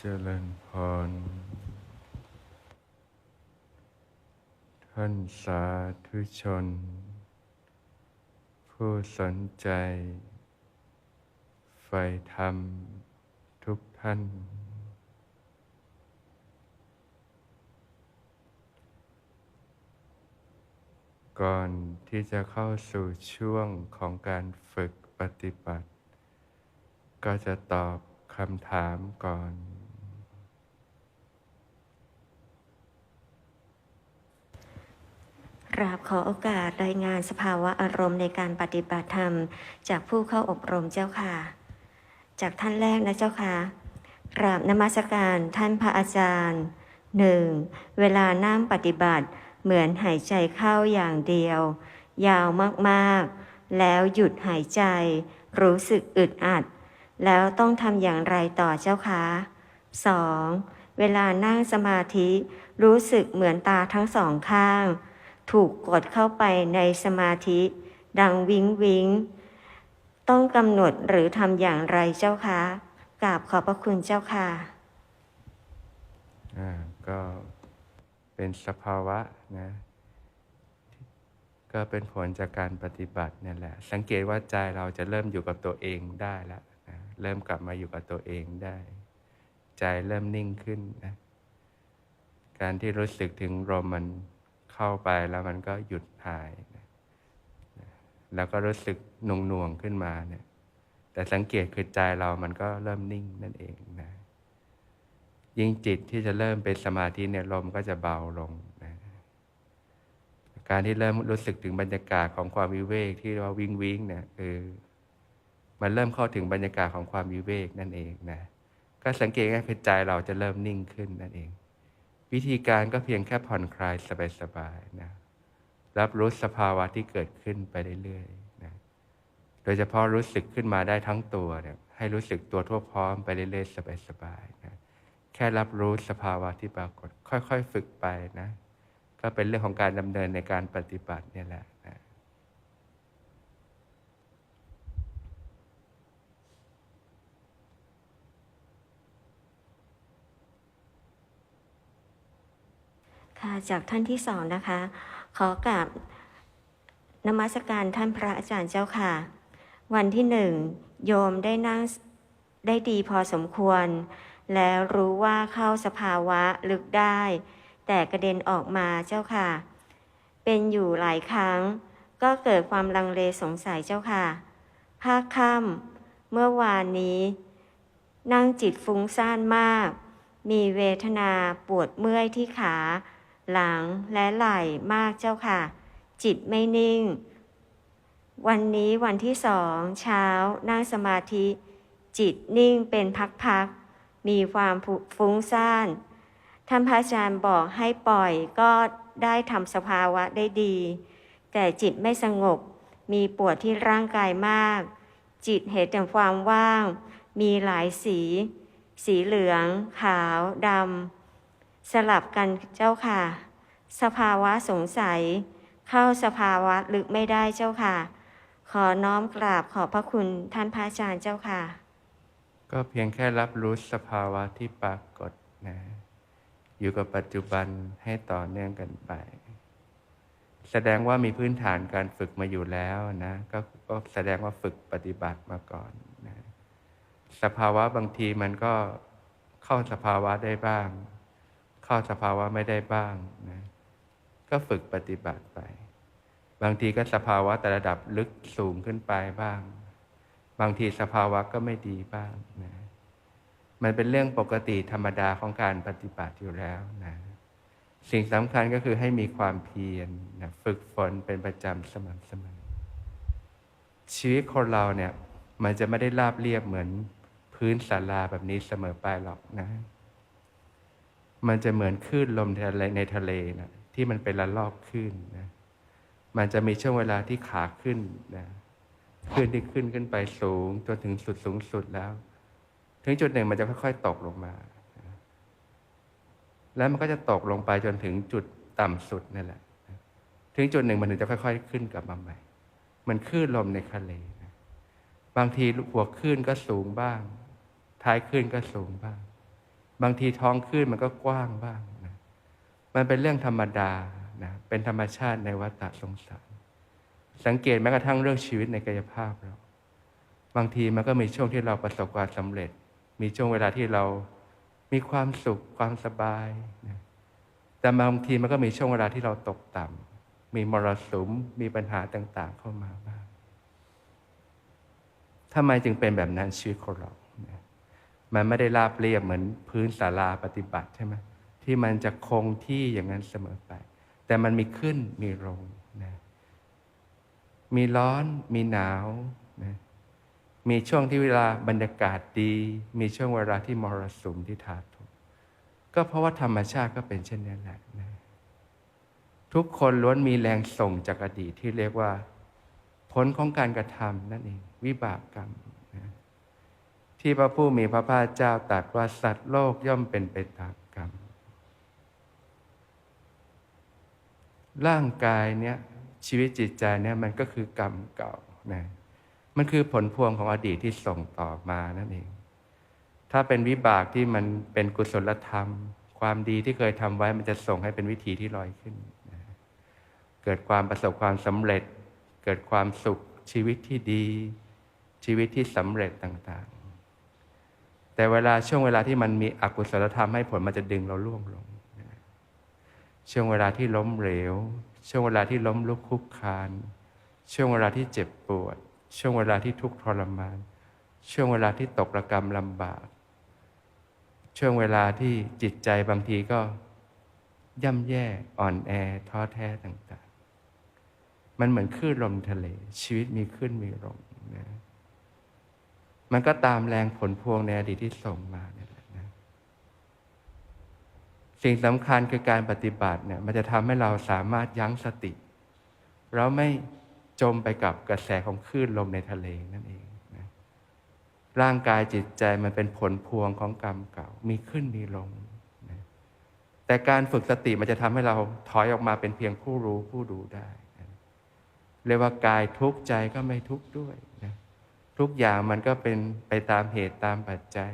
เจริญพร ท่านสาธุชน ผู้สนใจใฝ่ธรรมทุกท่าน ก่อนที่จะเข้าสู่ช่วงของการฝึกปฏิบัติ ก็จะตอบคำถามก่อน กราบขอโอกาสรายงานสภาวะอารมณ์ในการปฏิบัติธรรม จากผู้เข้าอบรมเจ้าค่ะ จากท่านแรกนะเจ้าค่ะกราบนมัสการท่านพระอาจารย์หนึ่งเวลานั่งปฏิบัติเหมือนหายใจเข้าอย่างเดียว ยาวมากๆ แล้วหยุดหายใจ รู้สึกอึดอัด แล้วต้องทำอย่างไรต่อเจ้าคะสองเวลานั่งสมาธิรู้สึกเหมือนตาทั้งสองข้าง ถูกกดเข้าไปในสมาธิ ดังวิงวิงต้องกำหนดหรือทำอย่างไรเจ้าคะกราบขอบพระคุณเจ้าค่ะอ่าก็เป็นสภาวะนะก็เป็นผลจากการปฏิบัตินี่แหละ สังเกตว่าใจเราจะเริ่มอยู่กับตัวเองได้แล้วนะเริ่มกลับมาอยู่กับตัวเองได้ ใจเริ่มนิ่งขึ้นนะการที่รู้สึกถึงลมมัน เข้าไปแล้วมันก็หยุดหาย แล้วก็รู้สึกหน่วงหน่วงขึ้นมาเนี่ย แต่สังเกตคือใจเรามันก็เริ่มนิ่งนั่นเองนะ ยิ่งจิตที่จะเริ่มเป็นสมาธิเนี่ยลมก็จะเบาลงนะการที่เริ่มรู้สึกถึงบรรยากาศของความวิเวกที่ว่าวิ่งวิ่งเนี่ยคือมันเริ่มเข้าถึงบรรยากาศของความวิเวกนั่นเองนะ ก็สังเกตง่ายคือใจเราจะเริ่มนิ่งขึ้นนั่นเอง วิธีการก็เพียงแค่ผ่อนคลายสบายๆนะรับรู้สภาวะที่เกิดขึ้นไปเรื่อยๆนะโดยเฉพาะรู้สึกขึ้นมาได้ทั้งตัวเนี่ยให้รู้สึกตัวทั่วพร้อมไปเรื่อยๆสบายๆนะแค่รับรู้สภาวะที่ปรากฏ ค่อยๆ ฝึกไปนะ ก็เป็นเรื่องของการดำเนินในการปฏิบัติเนี่ยแหละนะ ค่ะจากท่านที่สองนะคะ ขอกราบนมัสการท่านพระอาจารย์เจ้าค่ะ วันที่หนึ่งโยมได้นั่งได้ดีพอสมควร แล้วรู้ว่าเข้าสภาวะลึกได้ แต่กระเด็นออกมาเจ้าค่ะ เป็นอยู่หลายครั้ง ก็เกิดความลังเลสงสัยเจ้าค่ะ ภาคค่ำเมื่อวานนี้ นั่งจิตฟุ้งซ่านมาก มีเวทนาปวดเมื่อยที่ขา หลังและไหล่มากเจ้าค่ะ จิตไม่นิ่ง วันนี้วันที่สองเช้านั่งสมาธิ จิตนิ่งเป็นพักๆ มีความฟุ้งซ่านท่านพระอาจารย์บอกให้ปล่อยก็ได้ทำสภาวะได้ดี แต่จิตไม่สงบ มีปวดที่ร่างกายมาก จิตเห็นแต่ความว่าง มีหลายสี สีเหลือง ขาวดำ สลับกันเจ้าค่ะ สภาวะสงสัย เข้าสภาวะลึกไม่ได้เจ้าค่ะ ขอน้อมกราบขอบพระคุณท่านพระอาจารย์เจ้าค่ะ ก็เพียงแค่รับรู้สภาวะที่ปรากฏนะ อยู่กับปัจจุบันให้ต่อเนื่องกันไป แสดงว่ามีพื้นฐานการฝึกมาอยู่แล้วนะ ก็ก็แสดงว่าฝึกปฏิบัติมาก่อนนะ สภาวะบางทีมันก็เข้าสภาวะได้บ้าง เข้าสภาวะไม่ได้บ้างนะก็ฝึกปฏิบัติไป บางทีก็สภาวะแต่ระดับลึกสูงขึ้นไปบ้าง บางทีสภาวะก็ไม่ดีบ้างนะมันเป็นเรื่องปกติธรรมดาของการปฏิบัติอยู่แล้วนะสิ่งสำคัญก็คือให้มีความเพียรนะฝึกฝนเป็นประจำสม่ำเสมอชีวิตคนเราเนี่ย มันจะไม่ได้ราบเรียบเหมือนพื้นศาลาแบบนี้เสมอไปหรอกนะ มันจะเหมือนคลื่นลมทะเลในทะเลนะที่มันเป็นระลอกคลื่นนะมันจะมีช่วงเวลาที่ขาขึ้นนะคลื่นที่ขึ้นขึ้นไปสูงจนถึงสุดสูงสุดแล้ว ถึงจุดหนึ่งมันจะค่อยๆตกลงมา แล้วมันก็จะตกลงไปจนถึงจุดต่ำสุดนั่นแหละ ถึงจุดหนึ่งมันถึงจะค่อย ๆ ขึ้นกลับมาใหม่ มันคลื่นลมในทะเลนะบางทีหัวคลื่นก็สูงบ้าง ท้ายคลื่นก็สูงบ้าง บางทีท้องขึ้นมันก็กว้างบ้างนะมันเป็นเรื่องธรรมดานะเป็นธรรมชาติในวัฏสงสาร สังเกตแม้กระทั่งเรื่องชีวิตในกายภาพเราบางทีมันก็มีช่วงที่เราประสบความสำเร็จ มีช่วงเวลาที่เรามีความสุขความสบายนะแต่บางทีมันก็มีช่วงเวลาที่เราตกต่ำมีมรสุมมีปัญหาต่าง ๆ เข้ามาบ้างทำไมจึงเป็นแบบนั้นชีวิตของเรา มันไม่ได้ราบเรียบเหมือนพื้นศาลาปฏิบัติใช่ไหมที่มันจะคงที่อย่างนั้นเสมอไป แต่มันมีขึ้นมีลงนะมีร้อนมีหนาวนะมีช่วงที่เวลาบรรยากาศดี มีช่วงเวลาที่มรสุมที่ถาโถมก็เพราะว่าธรรมชาติก็เป็นเช่นนั้นแหละนะทุกคนล้วนมีแรงส่งจากอดีตที่เรียกว่า ผลของการกระทำนั่นเอง วิบากกรรม ที่พระผู้มีพระภาคเจ้าตรัสว่าสัตว์โลกย่อมเป็นไปตามกรรม ร่างกายเนี่ยชีวิตจิตใจเนี่ยมันก็คือกรรมเก่านะมันคือผลพวงของอดีตที่ส่งต่อมานั่นเอง ถ้าเป็นวิบากที่มันเป็นกุศลธรรม ความดีที่เคยทำไว้มันจะส่งให้เป็นวิธีที่ลอยขึ้นนะเกิดความประสบความสำเร็จ เกิดความสุขชีวิตที่ดี ชีวิตที่สำเร็จต่าง แต่เวลาช่วงเวลาที่มันมีอกุศลธรรมให้ผลมันจะดึงเราล่วงลง ช่วงเวลาที่ล้มเหลว ช่วงเวลาที่ล้มลุกคลุกคาน ช่วงเวลาที่เจ็บปวด ช่วงเวลาที่ทุกข์ทรมาน ช่วงเวลาที่ตกระกรรมลำบาก ช่วงเวลาที่จิตใจบางทีก็ย่ำแย่อ่อนแอท้อแท้ต่าง ๆ มันเหมือนคลื่นลมทะเล ชีวิตมีขึ้นมีลงนะ มันก็ตามแรงผลพวงในอดีตที่ส่งมาเนี่ยนะสิ่งสำคัญคือการปฏิบัติเนี่ย มันจะทำให้เราสามารถยั้งสติ เราไม่จมไปกับกระแสของคลื่นลมในทะเลนั่นเองนะร่างกายจิตใจมันเป็นผลพวงของกรรมเก่า มีขึ้นมีลงนะแต่การฝึกสติมันจะทำให้เราถอยออกมาเป็นเพียงผู้รู้ผู้ดูได้นะเรียกว่ากายทุกข์ใจก็ไม่ทุกข์ด้วย ทุกอย่างมันก็เป็นไปตามเหตุตามปัจจัย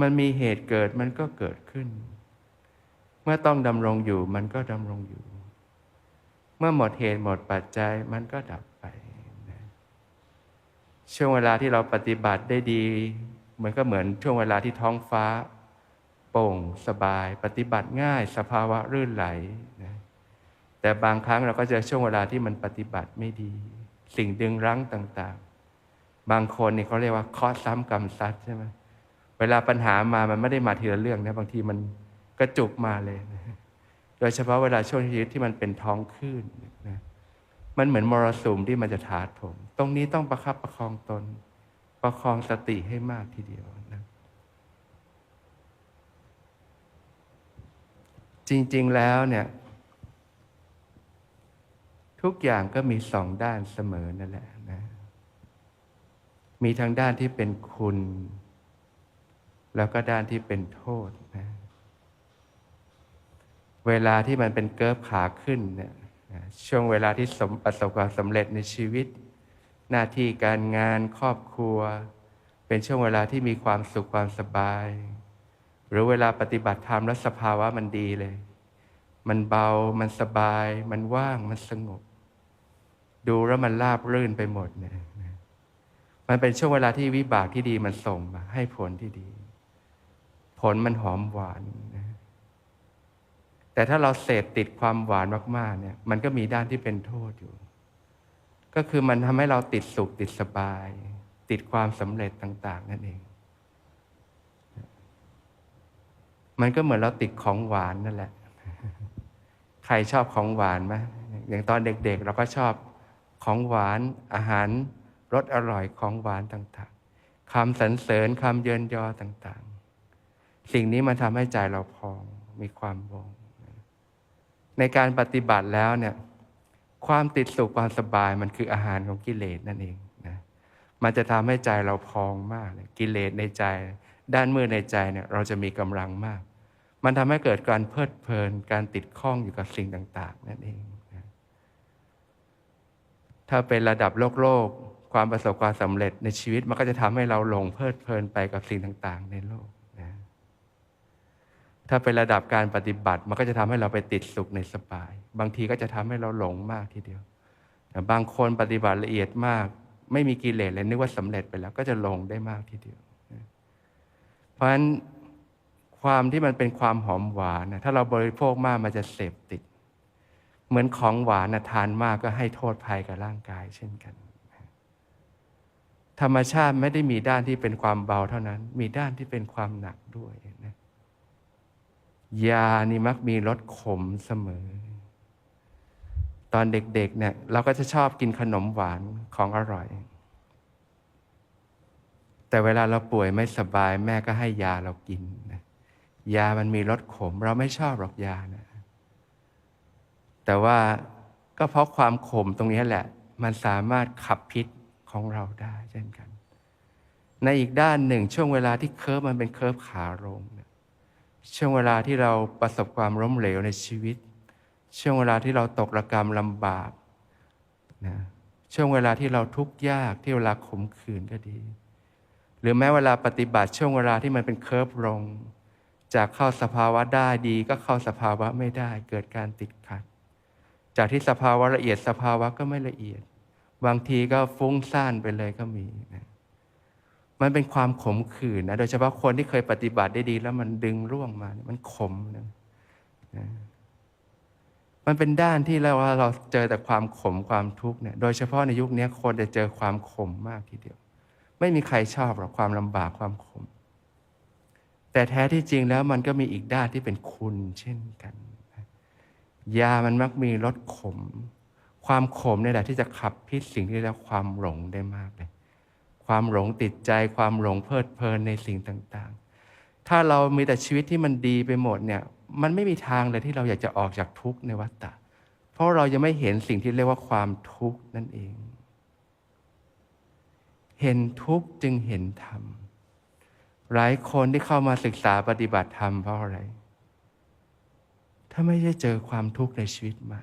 มันมีเหตุเกิดมันก็เกิดขึ้น เมื่อต้องดำรงอยู่มันก็ดำรงอยู่ เมื่อหมดเหตุหมดปัจจัยมันก็ดับไปนะช่วงเวลาที่เราปฏิบัติได้ดี มันก็เหมือนช่วงเวลาที่ท้องฟ้า โปร่งสบาย ปฏิบัติง่ายสภาวะรื่นไหลนะแต่บางครั้งเราก็เจอช่วงเวลาที่มันปฏิบัติไม่ดี สิ่งดึงรั้งต่าง ๆ บางคนนี่เขาเรียกว่าเคราะห์ซ้ำกรรมซัดใช่ไหมเวลาปัญหามามันไม่ได้มาทีละเรื่องนะบางทีมันกระจุกมาเลยนะโดยเฉพาะเวลาช่วงชีวิตที่มันเป็นท้องคลื่นนะมันเหมือนมรสุมที่มันจะถาโถมตรงนี้ต้องประคับประคองตน ประคองสติให้มากทีเดียวนะจริง ๆแล้วเนี่ย ทุกอย่างก็มีสองด้านเสมอนั่นแหละนะ มีทั้งด้านที่เป็นคุณ แล้วก็ด้านที่เป็นโทษนะ เวลาที่มันเป็นเกิบขาขึ้นเนี่ยช่วงเวลาที่สมประสบความสำเร็จในชีวิต หน้าที่การงานครอบครัว เป็นช่วงเวลาที่มีความสุขความสบาย หรือเวลาปฏิบัติธรรมแล้วสภาวะมันดีเลย มันเบามันสบาย มันว่างมันสงบ ดูแล้วมันราบรื่นไปหมดเนี่ยมันเป็นช่วงเวลาที่วิบากที่ดีมันส่งมา ให้ผลที่ดี ผลมันหอมหวานนะแต่ถ้าเราเสพติดความหวานมากๆเนี่ย มันก็มีด้านที่เป็นโทษอยู่ ก็คือมันทำให้เราติดสุขติดสบาย ติดความสำเร็จต่าง ๆ นั่นเอง มันก็เหมือนเราติดของหวานนั่นแหละ ใครชอบของหวานไหมอย่างตอนเด็ก ๆ เราก็ชอบ ของหวานอาหารรสอร่อยของหวานต่างๆคำสรรเสริญคำเยินยอต่างๆ สิ่งนี้มันทำให้ใจเราพองมีความวง ในการปฏิบัติแล้วเนี่ยความติดสุขความสบายมันคืออาหารของกิเลสนั่นเองนะมันจะทำให้ใจเราพองมากกิเลสในใจ ด้านมืดในใจเนี่ยเราจะมีกำลังมาก มันทำให้เกิดการเพลิดเพลิน การติดข้องอยู่กับสิ่งต่าง ๆ นั่นเอง ถ้าเป็นระดับโลกโลก ความประสบความสำเร็จในชีวิตมันก็จะทำให้เราหลงเพลิดเพลินไปกับสิ่งต่างๆ ในโลกนะถ้าเป็นระดับการปฏิบัติมันก็จะทำให้เราไปติดสุขในสบาย บางทีก็จะทำให้เราหลงมากทีเดียวแต่บางคนปฏิบัติละเอียดมาก ไม่มีกิเลสเลยนึกว่าสำเร็จไปแล้วก็จะหลงได้มากทีเดียวเพราะฉะนั้นความที่มันเป็นความหอมหวานนะถ้าเราบริโภคมากมันจะเสพติด เหมือนของหวานนะทานมากก็ให้โทษภัยกับร่างกายเช่นกัน ธรรมชาติไม่ได้มีด้านที่เป็นความเบาเท่านั้น มีด้านที่เป็นความหนักด้วยนะยานี่มักมีรสขมเสมอ ตอนเด็กๆเนี่ยเราก็จะชอบกินขนมหวานของอร่อย แต่เวลาเราป่วยไม่สบายแม่ก็ให้ยาเรากินนะยามันมีรสขม เราไม่ชอบหรอกยานะ แต่ว่าก็เพราะความขมตรงนี้แหละ มันสามารถขับพิษของเราได้เช่นกัน ในอีกด้านหนึ่งช่วงเวลาที่เคิร์ฟมันเป็นเคิร์ฟขาลงเนี่ยช่วงเวลาที่เราประสบความล้มเหลวในชีวิต ช่วงเวลาที่เราตกระกรรมลำบากนะช่วงเวลาที่เราทุกข์ยากที่เวลาขมขื่นก็ดี หรือแม้เวลาปฏิบัติช่วงเวลาที่มันเป็นเคิร์ฟลง จากเข้าสภาวะได้ดีก็เข้าสภาวะไม่ได้เกิดการติดขัด จากที่สภาวะละเอียดสภาวะก็ไม่ละเอียด บางทีก็ฟุ้งซ่านไปเลยก็มีนะมันเป็นความขมขื่นนะโดยเฉพาะคนที่เคยปฏิบัติได้ดี แล้วมันดึงร่วงมา มันขมนะนะมันเป็นด้านที่เราว่าเราเจอแต่ความขมความทุกข์เนี่ย โดยเฉพาะในยุคนี้คนจะเจอความขมมากทีเดียว ไม่มีใครชอบหรอกความลำบากความขม แต่แท้ที่จริงแล้วมันก็มีอีกด้านที่เป็นคุณเช่นกัน ยามันมักมีรสขม ความขมเนี่ยแหละที่จะขับพิษสิ่งที่เรียกว่าความหลงได้มากเลย ความหลงติดใจ ความหลงเพลิดเพลินในสิ่งต่างๆ ถ้าเรามีแต่ชีวิตที่มันดีไปหมดเนี่ย มันไม่มีทางเลยที่เราอยากจะออกจากทุกข์ในวัฏฏะ เพราะเรายังไม่เห็นสิ่งที่เรียกว่าความทุกข์นั่นเอง เห็นทุกข์จึงเห็นธรรม หลายคนที่เข้ามาศึกษาปฏิบัติธรรมเพราะอะไร ถ้าไม่ได้เจอความทุกข์ในชีวิตมา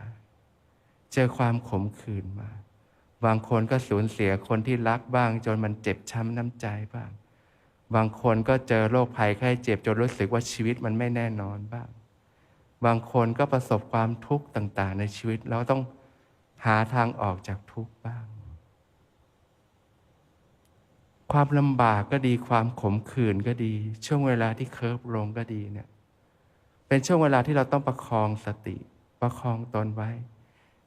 เจอความขมขื่นมา บางคนก็สูญเสียคนที่รักบ้าง จนมันเจ็บช้ำน้ำใจบ้าง บางคนก็เจอโรคภัยไข้เจ็บจนรู้สึกว่าชีวิตมันไม่แน่นอนบ้าง บางคนก็ประสบความทุกข์ต่าง ๆ ในชีวิตแล้วต้องหาทางออกจากทุกข์บ้าง ความลำบากก็ดีความขมขื่นก็ดี ช่วงเวลาที่เคิร์ฟลงก็ดีเนี่ย เป็นช่วงเวลาที่เราต้องประคองสติ ประคองตนไว้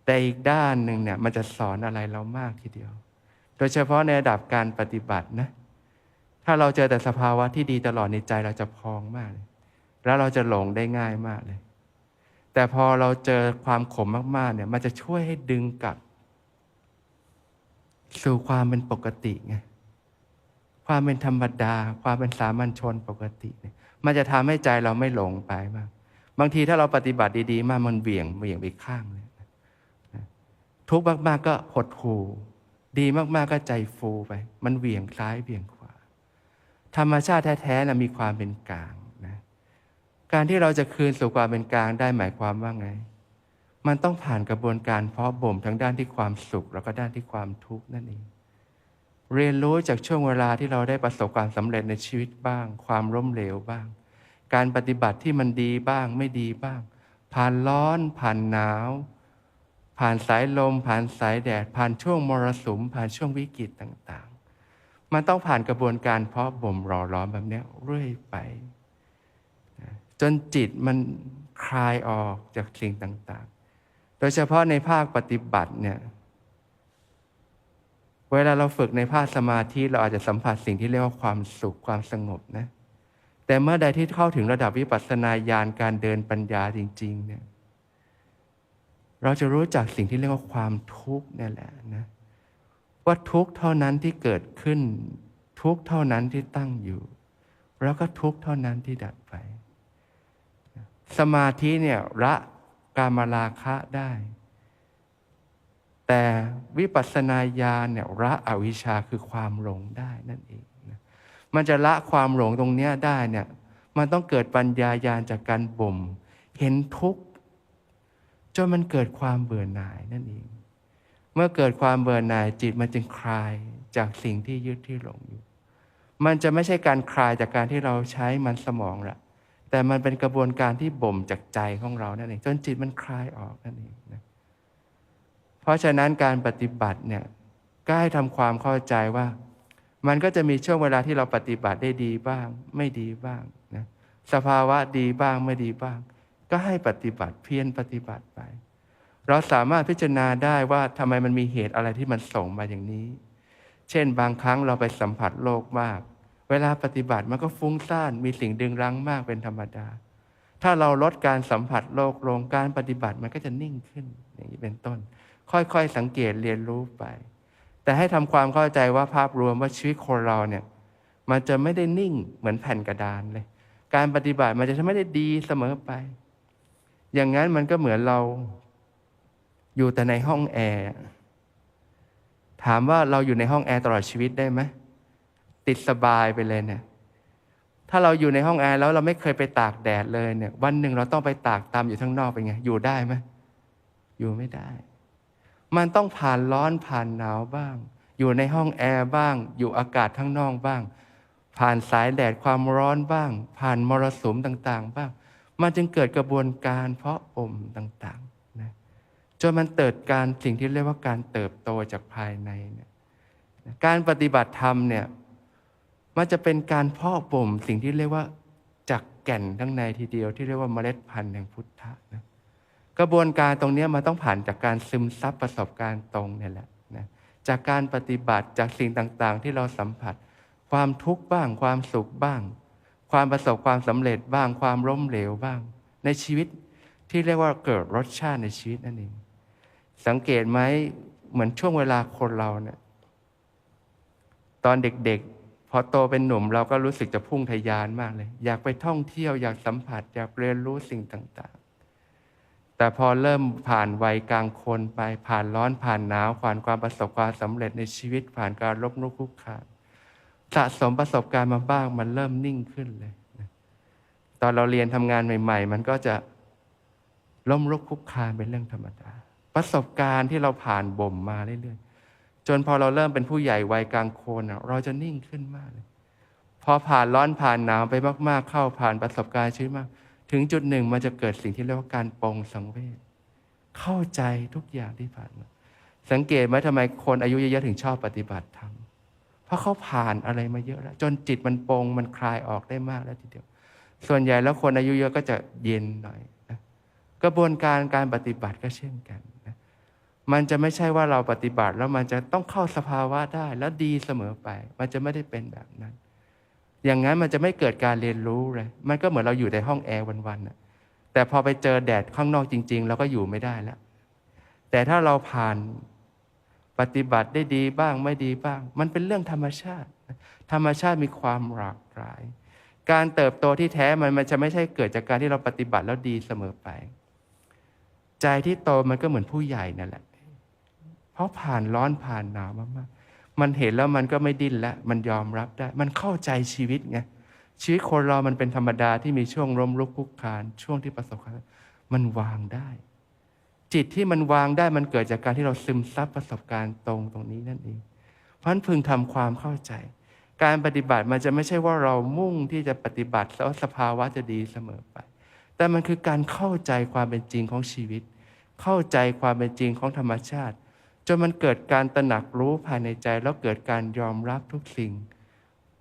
แต่อีกด้านหนึ่งเนี่ยมันจะสอนอะไรเรามากทีเดียว โดยเฉพาะในระดับการปฏิบัตินะ ถ้าเราเจอแต่สภาวะที่ดีตลอดในใจเราจะพองมากเลย แล้วเราจะหลงได้ง่ายมากเลย แต่พอเราเจอความขมมากๆเนี่ยมันจะช่วยให้ดึงกลับ สู่ความเป็นปกติไงความเป็นธรรมดา ความเป็นสามัญชนปกติเนี่ย มันจะทำให้ใจเราไม่หลงไปมากบางทีถ้าเราปฏิบัติดี ๆ มากมันเบี่ยงเบี่ยงไปข้างเลยทุกข์มากๆก็หดหู่ดีมากๆก็ใจฟูไป มันเบี่ยงซ้ายเบี่ยงขวา ธรรมชาติแท้ๆนะมีความเป็นกลางนะการที่เราจะคืนสู่ความเป็นกลางได้หมายความว่าไง มันต้องผ่านกระบวนการเพาะบ่มทั้งด้านที่ความสุข แล้วก็ด้านที่ความทุกข์นั่นเอง เรียนรู้จากช่วงเวลาที่เราได้ประสบความสำเร็จในชีวิตบ้าง ความล้มเหลวบ้าง การปฏิบัติที่มันดีบ้างไม่ดีบ้าง ผ่านร้อน ผ่านหนาว ผ่านสายลม ผ่านสายแดด ผ่านช่วงมรสุม ผ่านช่วงวิกฤตต่างๆ มันต้องผ่านกระบวนการเพาะบ่มหล่อหล้อมแบบนี้เรื่อยไป จนจิตมันคลายออกจากสิ่งต่างๆ โดยเฉพาะในภาคปฏิบัติเนี่ย เวลาเราฝึกในภาคสมาธิเราอาจจะสัมผัสสิ่งที่เรียกว่าความสุขความสงบนะ แต่เมื่อใดที่เข้าถึงระดับวิปัสสนาญาณการเดินปัญญาจริง ๆ เนี่ย เราจะรู้จักสิ่งที่เรียกว่าความทุกข์นี่แหละนะว่าทุกข์เท่านั้นที่เกิดขึ้น ทุกข์เท่านั้นที่ตั้งอยู่ แล้วก็ทุกข์เท่านั้นที่ดับไป สมาธิเนี่ยละกามราคะได้ แต่วิปัสสนาญาณเนี่ยละอวิชชาคือความหลงได้นั่นเองนะมันจะละความหลงตรงเนี้ยได้เนี่ยมันต้องเกิดปัญญาญาณจากการบ่ม เห็นทุกข์จนมันเกิดความเบื่อหน่ายนั่นเอง เมื่อเกิดความเบื่อหน่ายจิตมันจึงคลายจากสิ่งที่ยึดที่หลงอยู่ มันจะไม่ใช่การคลายจากการที่เราใช้มันสมองละแต่มันเป็นกระบวนการที่บ่มจากใจของเรานั่นเองจนจิตมันคลายออกนั่นเองนะเราะฉะนั้นการปฏิบัติเนี่ยก็ให้ทำความเข้าใจว่า มันก็จะมีช่วงเวลาที่เราปฏิบัติได้ดีบ้าง ไม่ดีบ้างนะสภาวะดีบ้างไม่ดีบ้าง ก็ให้ปฏิบัติเพียรปฏิบัติไป เราสามารถพิจารณาได้ว่าทำไมมันมีเหตุอะไรที่มันส่งมาอย่างนี้ เช่น บางครั้งเราไปสัมผัสโลกมาก เวลาปฏิบัติมันก็ฟุ้งซ่านมีสิ่งดึงรั้งมากเป็นธรรมดา ถ้าเราลดการสัมผัสโลกลงการปฏิบัติมันก็จะนิ่งขึ้นอย่างนี้เป็นต้น ค่อยๆสังเกตเรียนรู้ไป แต่ให้ทำความเข้าใจว่าภาพรวมว่าชีวิตคนเราเนี่ยมันจะไม่ได้นิ่งเหมือนแผ่นกระดานเลย การปฏิบัติมันจะไม่ได้ดีเสมอไป อย่างนั้นมันก็เหมือนเราอยู่แต่ในห้องแอร์ถามว่าเราอยู่ในห้องแอร์ตลอดชีวิตได้ไหมติดสบายไปเลยเนี่ยถ้าเราอยู่ในห้องแอร์แล้วเราไม่เคยไปตากแดดเลยเนี่ย วันหนึ่งเราต้องไปตากตามอยู่ข้างนอกเป็นไง อยู่ได้ไหมอยู่ไม่ได้ มันต้องผ่านร้อนผ่านหนาวบ้าง อยู่ในห้องแอร์บ้าง อยู่อากาศข้างนอกบ้าง ผ่านสายแดดความร้อนบ้าง ผ่านมรสุมต่างๆ บ้าง มันจึงเกิดกระบวนการเพาะอมต่างๆนะจนมันเกิดการสิ่งที่เรียกว่าการเติบโตจากภายในเนี่ยการปฏิบัติธรรมเนี่ยมันจะเป็นการเพาะบ่มสิ่งที่เรียกว่าจากแก่นข้างในทีเดียวที่เรียกว่าเมล็ดพันธุ์แห่งพุทธะ กระบวนการตรงนี้มันต้องผ่านจากการซึมซับประสบการณ์ตรงเนี่ยแหละนะจากการปฏิบัติจากสิ่งต่างๆ ที่เราสัมผัส ความทุกข์บ้าง ความสุขบ้าง ความประสบความสำเร็จบ้าง ความล้มเหลวบ้าง ในชีวิตที่เรียกว่าเกิดรสชาติในชีวิตนั่นเอง สังเกตไหมเหมือนช่วงเวลาคนเราเนี่ยตอนเด็กๆ พอโตเป็นหนุ่มเราก็รู้สึกจะพุ่งทะยานมากเลย อยากไปท่องเที่ยวอยากสัมผัส อยากเรียนรู้สิ่งต่างๆ แต่พอเริ่มผ่านวัยกลางคนไปผ่านร้อนผ่านหนาวผ่านความประสบความสำเร็จในชีวิตผ่านการลบลุกคุกคานสะสมประสบการณ์มาบ้างมันเริ่มนิ่งขึ้นเลย ตอนเราเรียนทำงานใหม่ ๆ มันก็จะล้มลุกคุกคานเป็นเรื่องธรรมดา ประสบการณ์ที่เราผ่านบ่มมาเรื่อยๆจนพอเราเริ่มเป็นผู้ใหญ่วัยกลางคนเราจะนิ่งขึ้นมากเลย พอผ่านร้อนผ่านหนาวไปมาก ๆ เข้าผ่านประสบการณ์ชีวิตมาก ถึงจุดหนึ่งมันจะเกิดสิ่งที่เรียกว่าการปรงสังเวชเข้าใจทุกอย่างที่ผ่านมา สังเกตไหมทำไมคนอายุเยอะๆถึงชอบปฏิบัติธรรมเพราะเขาผ่านอะไรมาเยอะแล้ว จนจิตมันปรงมันคลายออกได้มากแล้วทีเดียว ส่วนใหญ่แล้วคนอายุเยอะก็จะเย็นหน่อยนะกระบวนการการปฏิบัติก็เช่นกันนะมันจะไม่ใช่ว่าเราปฏิบัติแล้วมันจะต้องเข้าสภาวะได้แล้วดีเสมอไป มันจะไม่ได้เป็นแบบนั้น อย่างนั้นมันจะไม่เกิดการเรียนรู้เลย มันก็เหมือนเราอยู่ในห้องแอร์วันๆนะแต่พอไปเจอแดดข้างนอกจริง ๆ เราก็อยู่ไม่ได้แล้ว แต่ถ้าเราผ่านปฏิบัติได้ดีบ้างไม่ดีบ้าง มันเป็นเรื่องธรรมชาติ ธรรมชาติมีความหลากหลาย การเติบโตที่แท้มันมันจะไม่ใช่เกิดจากการที่เราปฏิบัติแล้วดีเสมอไป ใจที่โตมันก็เหมือนผู้ใหญ่นั่นแหละ เพราะผ่านร้อนผ่านหนาวมากๆ มันเห็นแล้วมันก็ไม่ดิ้นล้วมันยอมรับได้ มันเข้าใจชีวิตไงชีวิตคนเรามันเป็นธรรมดาที่มีช่วงล้มลุกคุกคานช่วงที่ประสบความสำเร็จมันวางได้ จิตที่มันวางได้มันเกิดจากการที่เราซึมซับประสบการณ์ตรงตรงนี้นั่นเอง เพราะนั้นพึงทำความเข้าใจ การปฏิบัติมันจะไม่ใช่ว่าเรามุ่งที่จะปฏิบัติแล้วสภาวะจะดีเสมอไป แต่มันคือการเข้าใจความเป็นจริงของชีวิต เข้าใจความเป็นจริงของธรรมชาติ จนมันเกิดการตระหนักรู้ภายในใจ แล้วเกิดการยอมรับทุกสิ่ง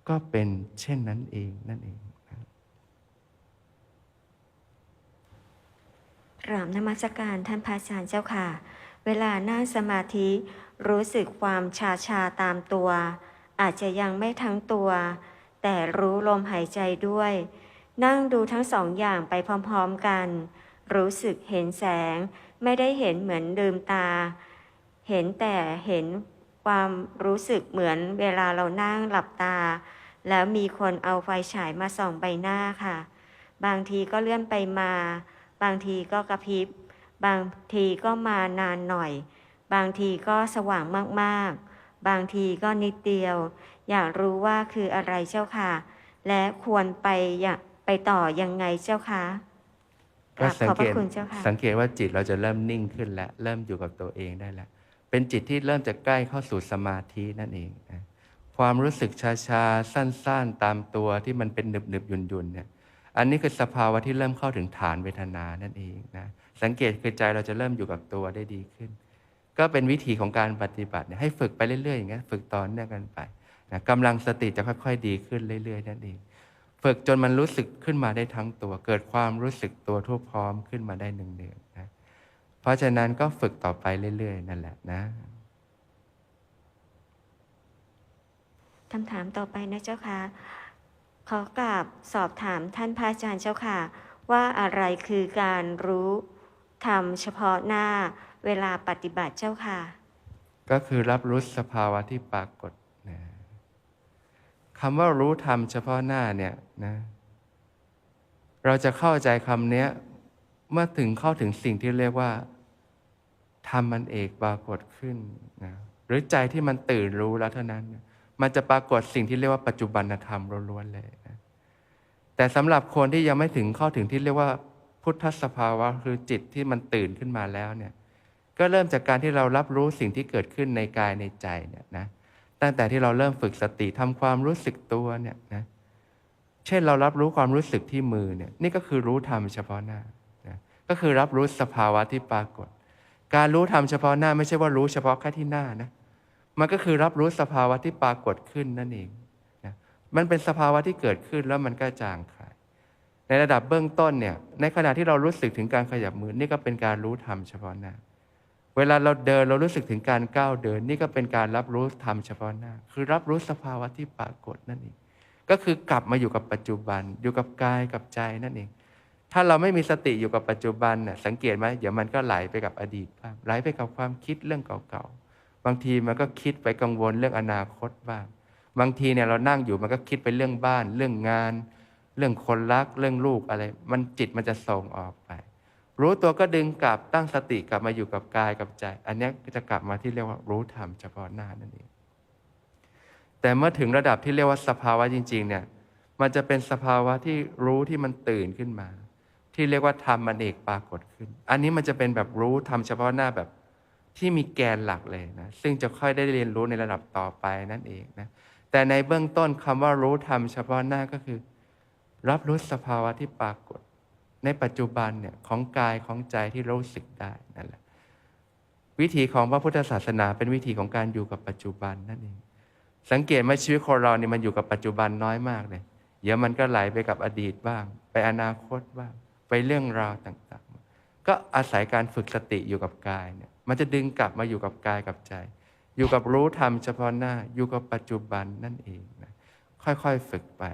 ก็เป็นเช่นนั้นเองนั่นเองกราบนมัสการท่านพระอาจารย์เจ้าค่ะ เวลานั่งสมาธิรู้สึกความชาชาตามตัว อาจจะยังไม่ทั้งตัว แต่รู้ลมหายใจด้วย นั่งดูทั้งสองอย่างไปพร้อมๆกัน รู้สึกเห็นแสง ไม่ได้เห็นเหมือนลืมตา เห็นแต่เห็นความรู้สึกเหมือนเวลาเรานั่งหลับตา แล้วมีคนเอาไฟฉายมาส่องใบหน้าค่ะ บางทีก็เลื่อนไปมา บางทีก็กระพริบบางทีก็มานานหน่อย บางทีก็สว่างมากๆ บางทีก็นิดเดียว อยากรู้ว่าคืออะไรเจ้าค่ะ และควรไปอย่าไปต่อยังไงเจ้าค่ะกก็ราบสังขอบพเกระตคุณเจ้าค่ะสังเกตว่าจิตเราจะเริ่มนิ่งขึ้นแล้ว เริ่มอยู่กับตัวเองได้แล้ว เป็นจิตที่เริ่มจะใกล้เข้าสู่สมาธินั่นเองนะความรู้สึกชาชาสั้นๆตามตัวที่มันเป็นหนึบหนึบยุนยุนเนี่ยอันนี้คือสภาวะที่เริ่มเข้าถึงฐานเวทนานั่นเองนะสังเกตคือใจเราจะเริ่มอยู่กับตัวได้ดีขึ้น ก็เป็นวิธีของการปฏิบัติให้ฝึกไปเรื่อยๆอย่างเงี้ยฝึกต่อเนื่องกันไปนะกำลังสติจะค่อย ๆ ดีขึ้นเรื่อย ๆ นั่นเองฝึกจนมันรู้สึกขึ้นมาได้ทั้งตัว เกิดความรู้สึกตัวทั่วพร้อมขึ้นมาได้หนึ่งเนือน ราะฉะนั้นก็ฝึกต่อไปเรื่อย ๆ นั่นแหละนะคำถามต่อไปนะเจ้าค่ะ ขอกราบสอบถามท่านพระอาจารย์เจ้าค่ะ ว่าอะไรคือการรู้ธรรมเฉพาะหน้าเวลาปฏิบัติเจ้าค่ะ ก็คือรับรู้สภาวะที่ปรากฏนะคำว่ารู้ธรรมเฉพาะหน้าเนี่ยนะ เราจะเข้าใจคำเนี้ยเมื่อถึงเข้าถึงสิ่งที่เรียกว่า ธรรมมันเอกปรากฏขึ้นนะหรือใจที่มันตื่นรู้แล้วเท่านั้นเนี่ยมันจะปรากฏสิ่งที่เรียกว่าปัจจุบันธรรมล้วนๆเลยนะแต่สำหรับคนที่ยังไม่ถึงข้าถึงที่เรียกว่าพุทธสภาวะคือจิตที่มันตื่นขึ้นมาแล้วเนี่ยก็เริ่มจากการที่เรารับรู้สิ่งที่เกิดขึ้นในกายในใจเนี่ยนะตั้งแต่ที่เราเริ่มฝึกสติทำความรู้สึกตัวเนี่ยนะเช่นเรารับรู้ความรู้สึกที่มือเนี่ยนี่ก็คือรู้ธรรมเฉพาะหน้านะก็คือรับรู้สภาวะที่ปรากฏ การรู้ธรรมเฉพาะหน้าไม่ใช่ว่ารู้เฉพาะแค่ที่หน้านะ มันก็คือรับรู้สภาวะที่ปรากฏขึ้นนั่นเองนะมันเป็นสภาวะที่เกิดขึ้นแล้วมันก็จางคลาย ในระดับเบื้องต้นเนี่ย ในขณะที่เรารู้สึกถึงการขยับมือนี่ก็เป็นการรู้ธรรมเฉพาะหน้า เวลาเราเดินเรารู้สึกถึงการก้าวเดิน นี่ก็เป็นการรับรู้ธรรมเฉพาะหน้า คือรับรู้สภาวะที่ปรากฏนั่นเอง ก็คือกลับมาอยู่กับปัจจุบัน อยู่กับกายกับใจนั่นเอง ถ้าเราไม่มีสติอยู่กับปัจจุบันน่ะสังเกตไหมเดี๋ยวมันก็ไหลไปกับอดีตบ้างไหลไปกับความคิดเรื่องเก่าๆ บางทีมันก็คิดไปกังวลเรื่องอนาคตบ้าง บางทีเนี่ยเรานั่งอยู่มันก็คิดไปเรื่องบ้าน เรื่องงาน เรื่องคนรักเรื่องลูกอะไร มันจิตมันจะส่งออกไป รู้ตัวก็ดึงกลับตั้งสติกลับมาอยู่กับกายกับใจ อันนี้ก็จะกลับมาที่เรียกว่ารู้ธรรมเฉพาะหน้านั่นเองแต่เมื่อถึงระดับที่เรียกว่าสภาวะจริง ๆ เนี่ย มันจะเป็นสภาวะที่รู้ที่มันตื่นขึ้นมา ที่เรียกว่าธรรมมันเอกปรากฏขึ้น อันนี้มันจะเป็นแบบรู้ธรรมเฉพาะหน้าแบบที่มีแกนหลักเลยนะ ซึ่งจะค่อยได้เรียนรู้ในระดับต่อไปนั่นเองนะ แต่ในเบื้องต้นคำว่ารู้ธรรมเฉพาะหน้าก็คือ รับรู้สภาวะที่ปรากฏ ในปัจจุบันเนี่ยของกายของใจที่รู้สึกได้นั่นแหละ วิธีของพระพุทธศาสนาเป็นวิธีของการอยู่กับปัจจุบันนั่นเอง สังเกตไหมชีวิตคนเราเนี่ยมันอยู่กับปัจจุบันน้อยมากเลย เดี๋ยวมันก็ไหลไปกับอดีตบ้าง ไปอนาคตบ้าง ไปเรื่องราวต่างๆ ก็อาศัยการฝึกสติอยู่กับกายเนี่ยมันจะดึงกลับมาอยู่กับกายกับใจ อยู่กับรู้ธรรมเฉพาะหน้าอยู่กับปัจจุบันนั่นเองนะค่อยๆฝึกไป